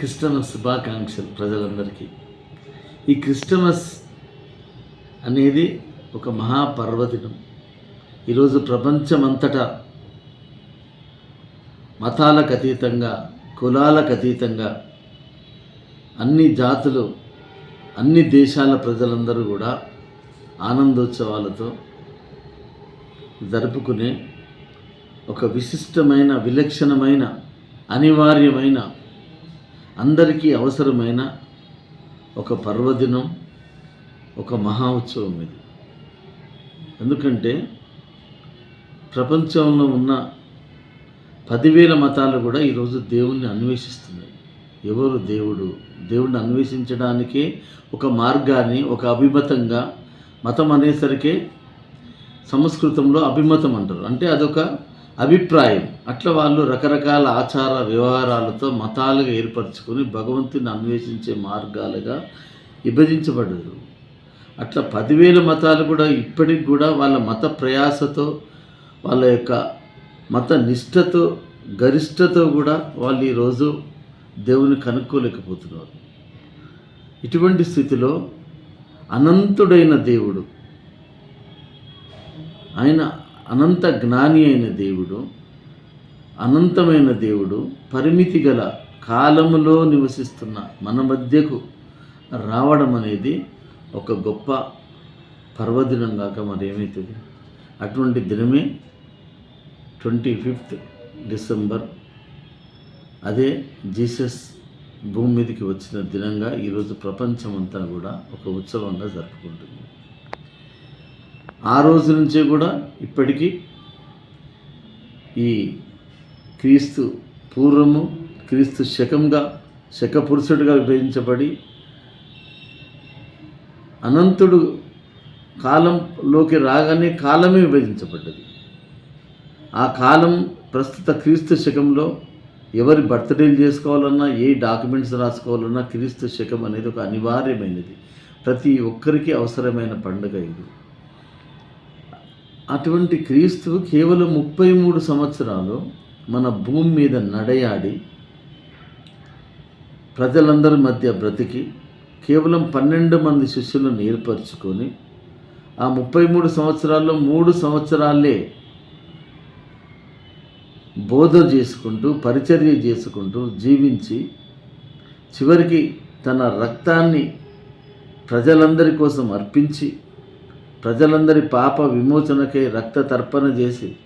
Christmas శుభాకాంక్షలు ప్రజలందరికీ. ఈ క్రిస్టమస్ అనేది ఒక మహాపర్వదినం. ఈరోజు ప్రపంచమంతటా మతాలకు అతీతంగా కులాలకు అతీతంగా అన్ని జాతులు అన్ని దేశాల ప్రజలందరూ కూడా ఆనందోత్సవాలతో జరుపుకునే ఒక విశిష్టమైన విలక్షణమైన అనివార్యమైన అందరికీ అవసరమైన ఒక పర్వదినం ఒక మహా ఉత్సవం ఇది. ఎందుకంటే ప్రపంచంలో ఉన్న పదివేల మతాలు కూడా ఈరోజు దేవుణ్ణి అన్వేషిస్తున్నాయి. ఎవరు దేవుడు? దేవుణ్ణి అన్వేషించడానికే ఒక మార్గాన్ని ఒక అభిమతంగా మతం అనేసరికే సంస్కృతంలో అభిమతం అంటారు. అంటే అదొక అభిప్రాయం. అట్లా వాళ్ళు రకరకాల ఆచార వ్యవహారాలతో మతాలుగా ఏర్పరచుకొని భగవంతుని అన్వేషించే మార్గాలుగా విభజించబడదు అట్లా పదివేల మతాలు కూడా ఇప్పటికి కూడా వాళ్ళ మత ప్రయాసతో వాళ్ళ యొక్క మత నిష్ఠతో గరిష్టతో కూడా వాళ్ళు ఈరోజు దేవుని కనుక్కోలేకపోతున్నారు. ఇటువంటి స్థితిలో అనంతుడైన దేవుడు ఆయన అనంత జ్ఞాని అయిన దేవుడు అనంతమైన దేవుడు పరిమితి గల కాలములో నివసిస్తున్న మన మధ్యకు రావడం అనేది ఒక గొప్ప పర్వదినం కాక మరేమవుతుంది అటువంటి దినమే ట్వంటీ ఫిఫ్త్ డిసెంబర్. అదే జీసస్ భూమి మీదకి వచ్చిన దినంగా ఈరోజు ప్రపంచమంతా కూడా ఒక ఉత్సవంగా జరుపుకుంటుంది. ఆ రోజు నుంచే కూడా ఇప్పటికీ ఈ క్రీస్తు పూర్వము క్రీస్తు శకంగా శక పురుషుడిగా విభజించబడి అనంతుడు కాలంలోకి రాగానే కాలమే విభజించబడ్డది. ఆ కాలం ప్రస్తుత క్రీస్తు శకంలో ఎవరి బర్త్డేలు చేసుకోవాలన్నా ఏ డాక్యుమెంట్స్ రాసుకోవాలన్నా క్రీస్తు శకం అనేది ఒక అనివార్యమైనది. ప్రతి ఒక్కరికి అవసరమైన పండుగ ఇది. అటువంటి క్రీస్తు కేవలం ముప్పై మూడు సంవత్సరాలు మన భూమి మీద నడయాడి ప్రజలందరి మధ్య బ్రతికి కేవలం పన్నెండు మంది శిష్యులను ఏర్పరచుకొని ఆ ముప్పై మూడు సంవత్సరాల్లో మూడు సంవత్సరాలే బోధ చేసుకుంటూ పరిచర్య చేసుకుంటూ జీవించి చివరికి తన రక్తాన్ని ప్రజలందరి కోసం అర్పించి ప్రజలందరి పాప విమోచనకై రక్త తర్పణ చేసి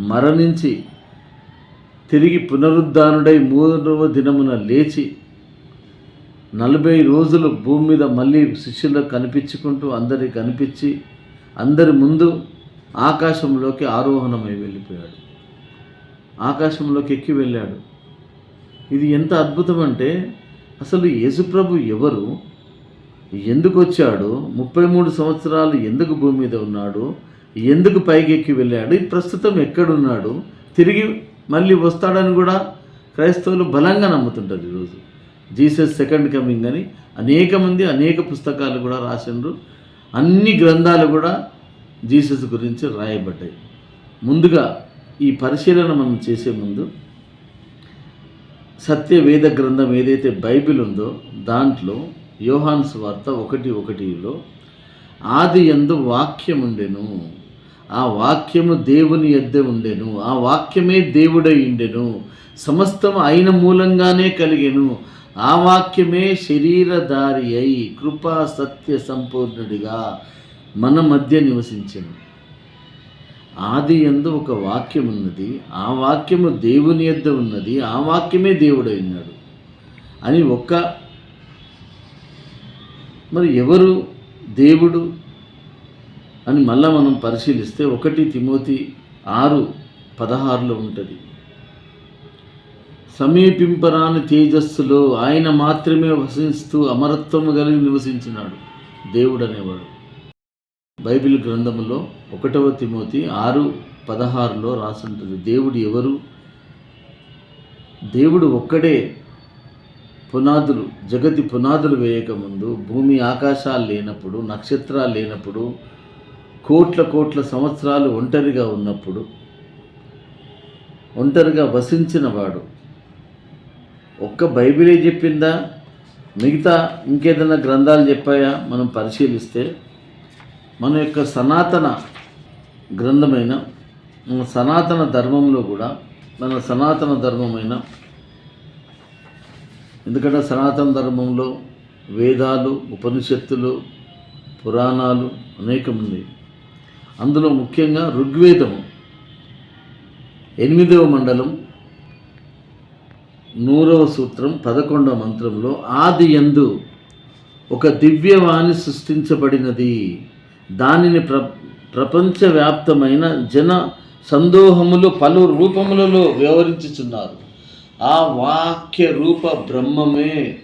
మరణించి తిరిగి పునరుద్ధానుడై మూడవ దినమున లేచి నలభై రోజులు భూమి మీద మళ్ళీ శిష్యులకు కనిపించుకుంటూ అందరికి కనిపించి అందరి ముందు ఆకాశంలోకి ఆరోహణమై వెళ్ళిపోయాడు. ఆకాశంలోకి ఎక్కి వెళ్ళాడు. ఇది ఎంత అద్భుతం అంటే అసలు యేసుప్రభు ఎవరు? ఎందుకు వచ్చాడు ముప్పై మూడు సంవత్సరాలు ఎందుకు భూమి మీద ఉన్నాడు? ఎందుకు పైకెక్కి వెళ్ళాడు? ప్రస్తుతం ఎక్కడున్నాడు? తిరిగి మళ్ళీ వస్తాడని కూడా క్రైస్తవులు బలంగా నమ్ముతుంటారు ఈరోజు జీసస్ సెకండ్ కమింగ్ అని అనేక మంది అనేక పుస్తకాలు కూడా రాసిండ్రు. అన్ని గ్రంథాలు కూడా జీసస్ గురించి రాయబడ్డాయి. ముందుగా ఈ పరిశీలన మనం చేసే ముందు సత్య వేద గ్రంథం ఏదైతే బైబిల్ ఉందో దాంట్లో యోహాన్స్ వార్త ఒకటి ఒకటిలో ఆది ఎందు వాక్యం ఉండెను ఆ వాక్యము దేవుని ఎద్దే ఉండెను ఆ వాక్యమే దేవుడై ఉండెను సమస్తం అయిన మూలంగానే కలిగెను ఆ వాక్యమే శరీరధారి అయి కృపా సత్య సంపూర్ణుడిగా మన మధ్య నివసించను. ఆది ఎందు ఒక వాక్యం ఉన్నది ఆ వాక్యము దేవుని యొద్ద ఉన్నది ఆ వాక్యమే దేవుడై ఉన్నాడు అని ఒక్క మరి ఎవరు దేవుడు అని మళ్ళా మనం పరిశీలిస్తే ఒకటి తిమోతి ఆరు పదహారులో ఉంటుంది. సమీపింపరాని తేజస్సులో ఆయన మాత్రమే వసిస్తూ అమరత్వము కలిగి నివసించినాడు దేవుడు అనేవాడు. బైబిల్ గ్రంథములో ఒకటవ తిమోతి ఆరు పదహారులో రాసుంటుంది. దేవుడు ఎవరు? దేవుడు ఒక్కడే పునాదులు జగతి పునాదులు వేయకముందు భూమి ఆకాశాలు లేనప్పుడు నక్షత్రాలు లేనప్పుడు కోట్ల కోట్ల సంవత్సరాలు ఒంటరిగా ఉన్నప్పుడు ఒంటరిగా వసించిన వాడు. ఒక్క బైబిలే చెప్పిందా? మిగతా ఇంకేదైనా గ్రంథాలు చెప్పాయా? మనం పరిశీలిస్తే మన యొక్క సనాతన గ్రంథమైన మన సనాతన ధర్మంలో కూడా మన సనాతన ధర్మమైన ఎందుకంటే సనాతన ధర్మంలో వేదాలు ఉపనిషత్తులు పురాణాలు అనేకముంది. అందులో ముఖ్యంగా ఋగ్వేదము. ఎనిమిదవ మండలం నూరవ సూత్రం పదకొండవ మంత్రంలో ఆది యందు ఒక దివ్యవాణి సృష్టించబడినది. దానిని ప్ర ప్రపంచవ్యాప్తమైన జన సందోహములు పలు రూపములలో వ్యవహరించుచున్నారు. ఆ వాక్య రూప బ్రహ్మమే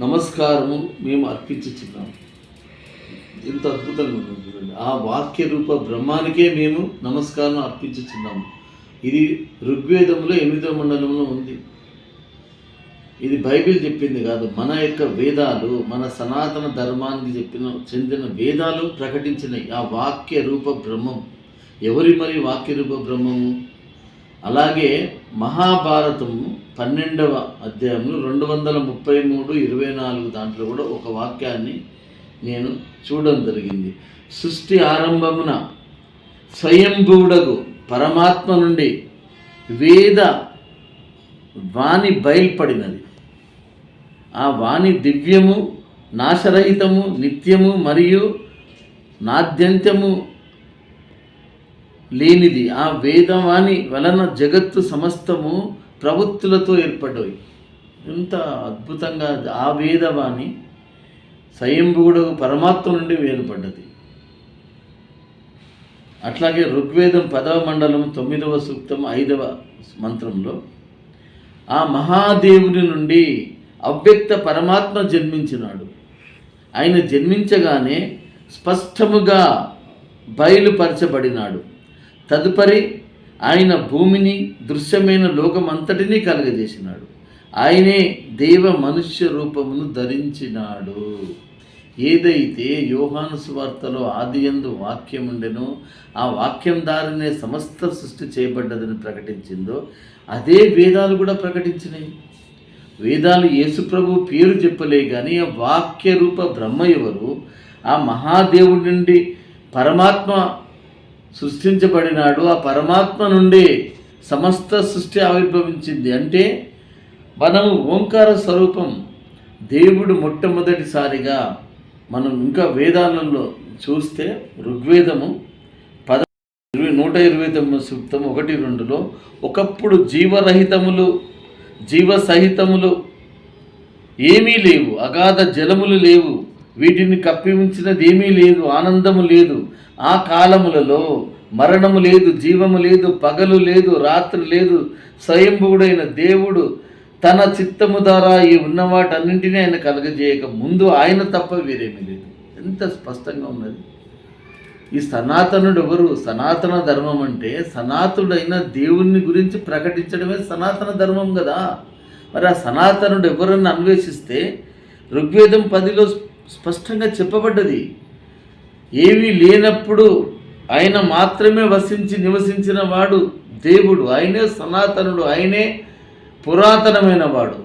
నమస్కారము మేము అర్పించుచున్నాము ఎంత అద్భుతంగా ఉంది చూడండి. ఆ వాక్య రూప బ్రహ్మానికే మేము నమస్కారం అర్పించుచున్నాము ఇది ఋగ్వేదంలో ఎనిమిదో మండలంలో ఉంది. ఇది బైబిల్ చెప్పింది కాదు. మన యొక్క వేదాలు మన సనాతన ధర్మానికి చెప్పిన చెందిన వేదాలు ప్రకటించినాయి. ఆ వాక్య రూప బ్రహ్మం. ఎవరి మరి వాక్య రూప బ్రహ్మము? అలాగే మహాభారతము పన్నెండవ అధ్యాయంలో రెండు వందల ముప్పై మూడు ఇరవై నాలుగు దాంట్లో కూడా ఒక వాక్యాన్ని నేను చూడడం జరిగింది. సృష్టి ఆరంభమున స్వయంభూడగు పరమాత్మ నుండి వేద వాణి బయల్పడినది. ఆ వాణి దివ్యము నాశరహితము నిత్యము మరియు నాద్యంత్యము లేనిది. ఆ వేదవాణి వలన జగత్తు సమస్తము ప్రవృత్తులతో ఏర్పడ్డాయి ఎంత అద్భుతంగా ఆ వేదవాణి స్వయంభూడు పరమాత్మ నుండి వేరుపడ్డది. అట్లాగే ఋగ్వేదం పదవ మండలం తొమ్మిదవ సూక్తం ఐదవ మంత్రంలో ఆ మహాదేవుని నుండి అవ్యక్త పరమాత్మ జన్మించినాడు. ఆయన జన్మించగానే స్పష్టముగా బయలుపరచబడినాడు. తదుపరి ఆయన భూమిని దృశ్యమైన లోకమంతటినీ కలుగజేసినాడు. ఆయనే దేవ మనుష్య రూపమును ధరించినాడు. ఏదైతే యోహాను సువార్తలో ఆదియందు వాక్యం ఉండెనో ఆ వాక్యం దారినే సమస్త సృష్టి చేయబడ్డదని ప్రకటించిందో అదే వేదాలు కూడా ప్రకటించినాయి. వేదాలు యేసుప్రభు పేరు చెప్పలే కానీ ఆ వాక్య రూప బ్రహ్మ ఎవరు? ఆ మహాదేవుడి నుండి పరమాత్మ సృష్టించబడినాడు ఆ పరమాత్మ నుండి సమస్త సృష్టి ఆవిర్భవించింది. అంటే మనము ఓంకార స్వరూపం దేవుడు మొట్టమొదటిసారిగా మనం ఇంకా వేదాలలో చూస్తే ఋగ్వేదము పద ఇరవై నూట ఇరవై తొమ్మిది సూక్తం ఒకటి రెండులో ఒకప్పుడు జీవరహితములు జీవ సహితములు ఏమీ లేవు. అగాధ జలములు లేవు. వీటిని కప్పి ఉంచినది ఏమీ లేదు. ఆనందము లేదు. ఆ కాలములలో మరణము లేదు జీవము లేదు పగలు లేదు రాత్రి లేదు. స్వయంభువుడైన దేవుడు తన చిత్తము ద్వారా ఈ ఉన్న వాటన్నింటినీ ఆయన కలగజేయక ముందు ఆయన తప్ప వేరేమీ లేదు. ఎంత స్పష్టంగా ఉన్నది. ఈ సనాతనుడు ఎవరు? సనాతన ధర్మం అంటే సనాతుడైన దేవుని గురించి ప్రకటించడమే సనాతన ధర్మం కదా. మరి ఆ సనాతనుడు ఎవరని అన్వేషిస్తే ఋగ్వేదం పదిలో స్పష్టంగా చెప్పబడ్డది. ఏమీ లేనప్పుడు ఆయన మాత్రమే వసించి నివసించిన వాడు దేవుడు. ఆయనే సనాతనుడు ఆయనే పురాతనమైన వాడు.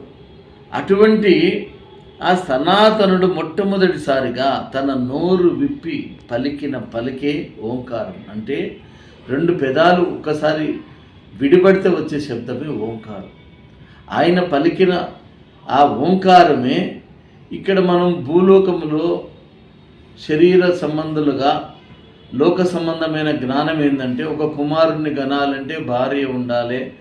అటువంటి ఆ సనాతనుడు మొట్టమొదటిసారిగా తన నోరు విప్పి పలికిన పలికే ఓంకారం. అంటే రెండు పెదాలు ఒకసారి విడిపడితే వచ్చే శబ్దమే ఓంకారం. ఆయన పలికిన ఆ ఓంకారమే ఇక్కడ మనం భూలోకములో శరీర సంబంధులుగా లోక సంబంధమైన జ్ఞానం ఏంటంటే ఒక కుమారుణ్ణి గనాలంటే భార్య ఉండాలి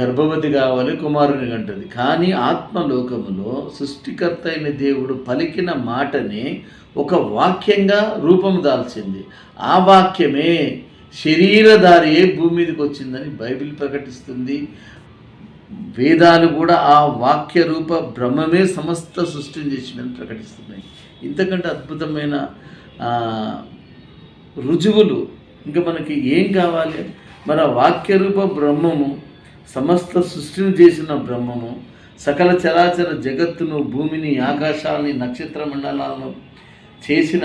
గర్భవతి కావాలి కుమారుని కంటది. కానీ ఆత్మలోకములో సృష్టికర్త అయిన దేవుడు పలికిన మాటని ఒక వాక్యంగా రూపం దాల్చింది. ఆ వాక్యమే శరీరధారియే భూమి మీదకి వచ్చిందని బైబిల్ ప్రకటిస్తుంది. వేదాలు కూడా ఆ వాక్య రూప బ్రహ్మమే సమస్త సృష్టిని చేసిందని ప్రకటిస్తున్నాయి. ఇంతకంటే అద్భుతమైన రుజువులు. ఇంకా మనకి ఏం కావాలి? మన వాక్యరూప బ్రహ్మము సమస్త సృష్టిని చేసిన బ్రహ్మము సకల చరాచర జగత్తును భూమిని ఆకాశాన్ని నక్షత్ర మండలాలను చేసిన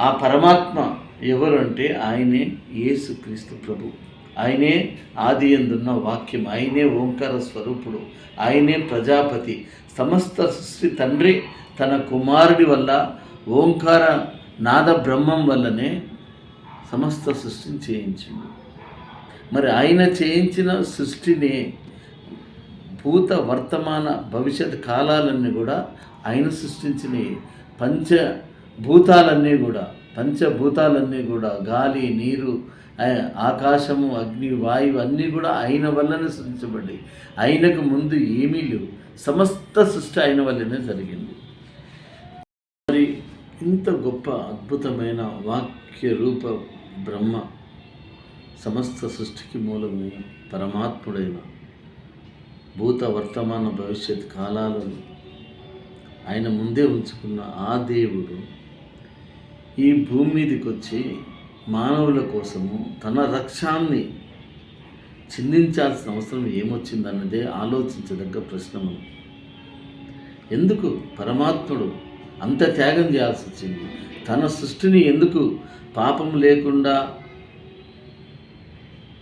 ఆ పరమాత్మ ఎవరు అంటే ఆయనే యేసుక్రీస్తు ప్రభు. ఆయనే ఆది ఎందున్న వాక్యం ఆయనే ఓంకార స్వరూపుడు ఆయనే ప్రజాపతి. సమస్త సృష్టి తండ్రి తన కుమారుడి వల్ల ఓంకార నాద బ్రహ్మం వల్లనే సమస్త సృష్టిని చేయించింది మరి ఆయన చేయించిన సృష్టిని భూత వర్తమాన భవిష్యత్ కాలాలన్నీ కూడా ఆయన సృష్టించిన పంచభూతాలన్నీ కూడా పంచభూతాలన్నీ కూడా గాలి నీరు ఆకాశము అగ్ని వాయువు అన్నీ కూడా ఆయన వల్లనే సృష్టించబడ్డాయి ఆయనకు ముందు ఏమీ లేవు. సమస్త సృష్టి ఆయన వల్లనే జరిగింది. మరి ఇంత గొప్ప అద్భుతమైన వాక్య రూప బ్రహ్మ సమస్త సృష్టికి మూలమైన పరమాత్ముడైన భూత వర్తమాన భవిష్యత్ కాలాలను ఆయన ముందే ఉంచుకున్న ఆ దేవుడు ఈ భూమి మీదకి వచ్చి మానవుల కోసము తన రక్షాన్ని చిందించాల్సిన అవసరం ఏమొచ్చిందన్నదే ఆలోచించదగ్గ ప్రశ్న మనం. ఎందుకు పరమాత్ముడు అంత త్యాగం చేయాల్సి వచ్చింది తన సృష్టిని ఎందుకు పాపం లేకుండా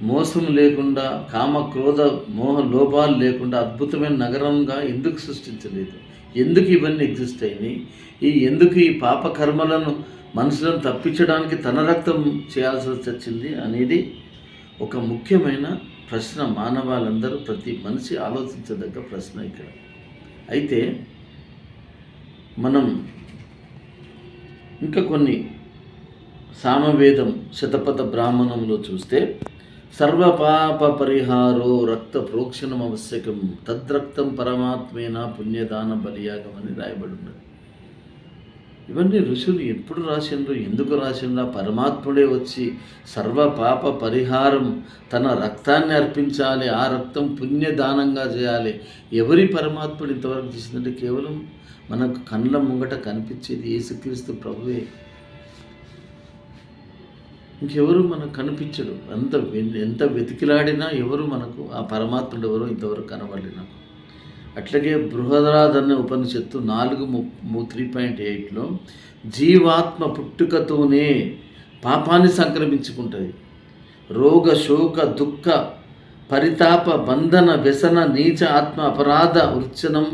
మోసం లేకుండా కామ క్రోధ మోహ లోపాలు లేకుండా అద్భుతమైన నగరంగా ఎందుకు సృష్టించలేదు? ఎందుకు ఇవన్నీ ఎగ్జిస్ట్ అయినాయి? ఈ ఎందుకు ఈ పాపకర్మలను మనుషులను తప్పించడానికి తన రక్తం చేయాల్సి వచ్చింది అనేది ఒక ముఖ్యమైన ప్రశ్న మానవాళ్ళందరూ ప్రతి మనిషి ఆలోచించదగ్గ ప్రశ్న ఇక్కడ. అయితే మనం ఇంకా కొన్ని సామవేదం శతపథ బ్రాహ్మణంలో చూస్తే సర్వపాప పరిహారో రక్త ప్రోక్షణం ఆవశ్యకం తద్రక్తం పరమాత్మేన పుణ్యదాన బలియాగం అని రాయబడి ఉన్నది. ఇవన్నీ ఋషులు ఎప్పుడు రాసిండ్రు? ఎందుకు రాసిండ్రు? ఆ పరమాత్ముడే వచ్చి సర్వ పాప పరిహారం తన రక్తాన్ని అర్పించాలి ఆ రక్తం పుణ్యదానంగా చేయాలి. ఎవరి పరమాత్ముడు ఇంతవరకు చేసిందంటే కేవలం మనకు కళ్ళ ముంగట కనిపించేది యేసుక్రీస్తు ప్రభువే. ఇంకెవరు మనకు కనిపించడు అంత వె- ఎంత వెతికిలాడినా ఎవరు మనకు ఆ పరమాత్ముడు ఎవరో ఇంతవరకు కనబడలే నాకు. అట్లాగే బృహదరాధన ఉపనిషత్తు నాలుగు త్రీ పాయింట్ ఎయిట్లో జీవాత్మ పుట్టుకతోనే పాపాన్ని సంక్రమించుకుంటుంది. రోగ శోక దుఃఖ పరితాప బంధన వ్యసన నీచ ఆత్మ అపరాధ వృక్షణం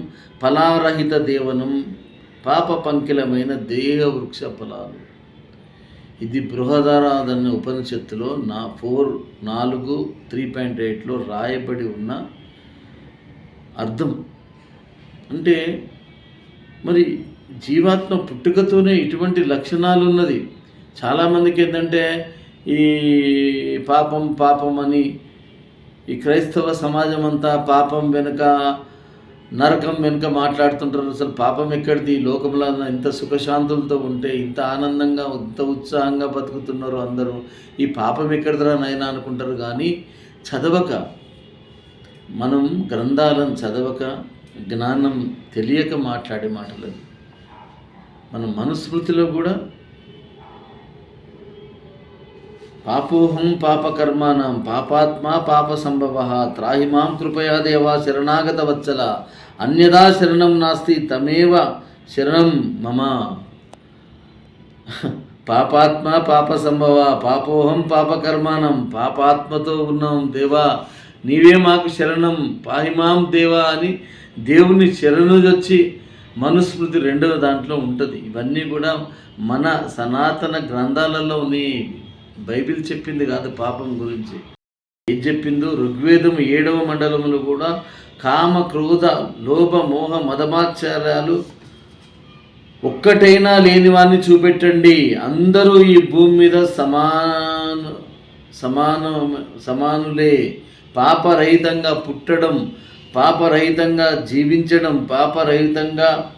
ఫలారహిత దేవనం పాప పంకిలమైన దేహ వృక్ష ఫలాలు. ఇది బృహదారాధన ఉపనిషత్తులో నా ఫోర్ నాలుగు త్రీ పాయింట్ ఎయిట్లో రాయబడి ఉన్న అర్థం. అంటే మరి జీవాత్మ పుట్టుకతోనే ఇటువంటి లక్షణాలు ఉన్నది చాలామందికి ఏంటంటే ఈ పాపం పాపం అని ఈ క్రైస్తవ సమాజం అంతా పాపం వెనుక నరకం వెనుక మాట్లాడుతుంటారు. అసలు పాపం ఎక్కడిది? ఈ లోకంలో ఇంత సుఖశాంతులతో ఉంటే ఇంత ఆనందంగా ఇంత ఉత్సాహంగా బతుకుతున్నారు అందరూ. ఈ పాపం ఎక్కడిదిరా నైనా అనుకుంటారు. కానీ చదవక మనం గ్రంథాలను చదవక జ్ఞానం తెలియక మాట్లాడే మాటలు మన మనుస్మృతిలో కూడా పాపోహం పాపకర్మాణం పాపాత్మా పాప సంభవ త్రాహి మాం కృపయా దేవా శరణాగత వత్సల అన్యదా శరణం నాస్తి తమేవ శరణం మమ. పాపాత్మ పాప సంభవ పాపోహం పాపకర్మాణం పాపాత్మతో ఉన్నాం దేవా నీవే మాకు శరణం. పాహిమాం దేవా అని దేవుని శరణుజొచ్చి మనుస్మృతి రెండవ దాంట్లో ఉంటుంది. ఇవన్నీ కూడా మన సనాతన గ్రంథాలలో ఉన్నాయి బైబిల్ చెప్పింది కాదు పాపం గురించి. ఏం చెప్పిందో? ఋగ్వేదం ఏడవ మండలంలో కూడా కామ క్రోధ లోభ మోహ మదమాచార్యాలు ఒక్కటైనా లేని వారిని చూపెట్టండి. అందరూ ఈ భూమి మీద సమాన సమాన సమానులే. పాపరహితంగా పుట్టడం పాపరహితంగా జీవించడం పాపరహితంగా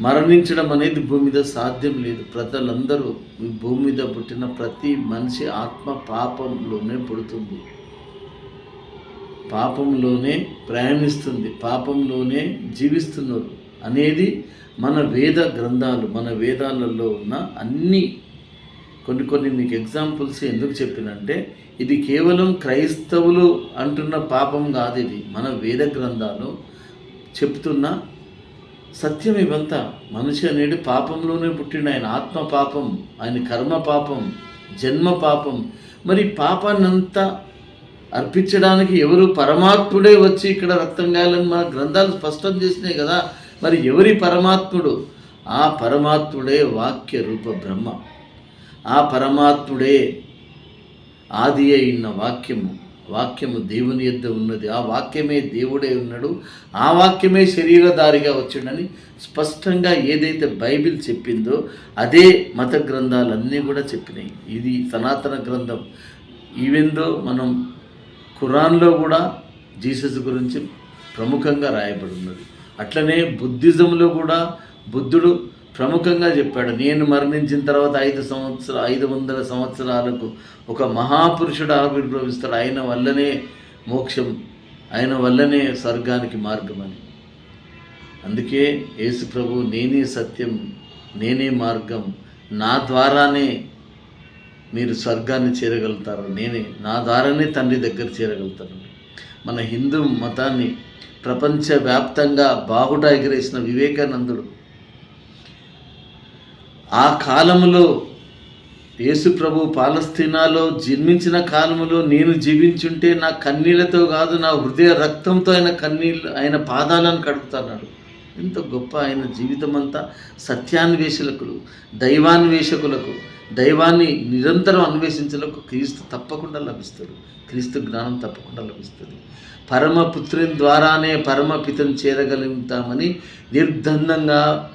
మరణించడం అనేది భూమి మీద సాధ్యం లేదు. ప్రజలందరూ ఈ భూమి మీద పుట్టిన ప్రతి మనిషి ఆత్మ పాపంలోనే పుడుతుంది. పాపంలోనే ప్రయాణిస్తుంది పాపంలోనే జీవిస్తున్నారు అనేది మన వేద గ్రంథాలు మన వేదాలలో ఉన్న అన్ని కొన్ని కొన్ని మీకు ఎగ్జాంపుల్స్ ఎందుకు చెప్పినంటే ఇది కేవలం క్రైస్తవులు అంటున్న పాపం కాదు ఇది. మన వేద గ్రంథాలు చెప్తున్న సత్యం ఇవంతా. మనిషి అనేది పాపంలోనే పుట్టిండు. ఆయన ఆత్మ పాపం ఆయన కర్మ పాపం జన్మ పాపం. మరి పాపాన్నంతా అర్పించడానికి ఎవరు పరమాత్ముడే వచ్చి ఇక్కడ రక్తం కాయాలని మన గ్రంథాలు స్పష్టం చేసినాయి కదా. మరి ఎవరి పరమాత్ముడు? ఆ పరమాత్ముడే వాక్య రూప బ్రహ్మ. ఆ పరమాత్ముడే ఆది అయిన వాక్యము. వాక్యము దేవుని యొద్ద ఉన్నది. ఆ వాక్యమే దేవుడే ఉన్నాడు. ఆ వాక్యమే శరీరధారిగా వచ్చిండని స్పష్టంగా ఏదైతే బైబిల్ చెప్పిందో అదే మత గ్రంథాలన్నీ కూడా చెప్పినాయి. ఇది సనాతన గ్రంథం. ఈవెందో మనం ఖురాన్లో కూడా జీసస్ గురించి ప్రముఖంగా రాయబడి ఉన్నది. అట్లనే బుద్ధిజంలో కూడా బుద్ధుడు ప్రముఖంగా చెప్పాడు నేను మరణించిన తర్వాత ఐదు సంవత్సర ఐదు వందల సంవత్సరాలకు ఒక మహాపురుషుడు ఆవిర్భవిస్తాడు. ఆయన వల్లనే మోక్షం ఆయన వల్లనే స్వర్గానికి మార్గం అని. అందుకే యేసు ప్రభు నేనే సత్యం నేనే మార్గం. నా ద్వారానే మీరు స్వర్గాన్ని చేరగలుగుతారు. నేనే నా ద్వారానే తండ్రి దగ్గర చేరగలుగుతారు. మన హిందూ మతాన్ని ప్రపంచవ్యాప్తంగా బాహుట ఎగిరేసిన వివేకానందుడు ఆ కాలములో యేసు ప్రభు పాలస్తీనాలో జన్మించిన కాలములో నేను జీవించుంటే నా కన్నీళ్ళతో కాదు నా హృదయ రక్తంతో ఆయన కన్నీళ్ళు ఆయన పాదాలను కడుపుతున్నాడు ఎంత గొప్ప ఆయన జీవితం అంతా సత్యాన్వేషకులకు దైవాన్వేషకులకు దైవాన్ని నిరంతరం అన్వేషించలకు క్రీస్తు తప్పకుండా లభిస్తాడు. క్రీస్తు జ్ఞానం తప్పకుండా లభిస్తుంది పరమపుత్రుని ద్వారానే పరమపితను చేరగలుగుతామని నిర్బంధంగా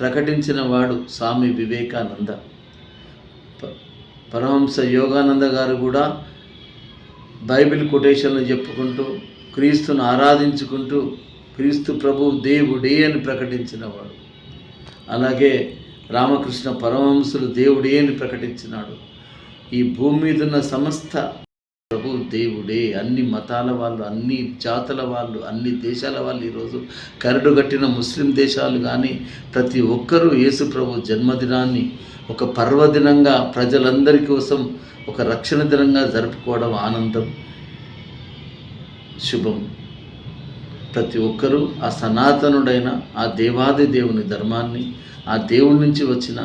ప్రకటించిన వాడు స్వామి వివేకానంద. ప- పరమహంస యోగానంద గారు కూడా బైబిల్ కొటేషన్లు చెప్పుకుంటూ క్రీస్తును ఆరాధించుకుంటూ క్రీస్తు ప్రభు దేవుడే అని ప్రకటించినవాడు అలాగే రామకృష్ణ పరమహంసులు దేవుడే అని ప్రకటించినాడు. ఈ భూమి మీద ఉన్న సమస్త ప్రభు దేవుడే అన్ని మతాల వాళ్ళు అన్ని జాతుల వాళ్ళు అన్ని దేశాల వాళ్ళు ఈరోజు కరడు కట్టిన ముస్లిం దేశాలు కానీ ప్రతి ఒక్కరూ యేసు ప్రభు జన్మదినాన్ని ఒక పర్వదినంగా ప్రజలందరి కోసం ఒక రక్షణ దినంగా జరుపుకోవడం ఆనందం శుభం. ప్రతి ఒక్కరూ ఆ సనాతనుడైన ఆ దేవాది దేవుని ధర్మాన్ని ఆ దేవుడి నుంచి వచ్చిన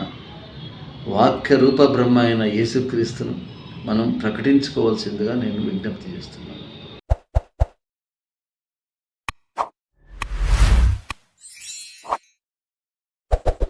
వాక్య రూప బ్రహ్మ అయిన యేసుక్రీస్తును మనం ప్రకటించుకోవాల్సిందిగా నేను విజ్ఞప్తి చేస్తున్నాను.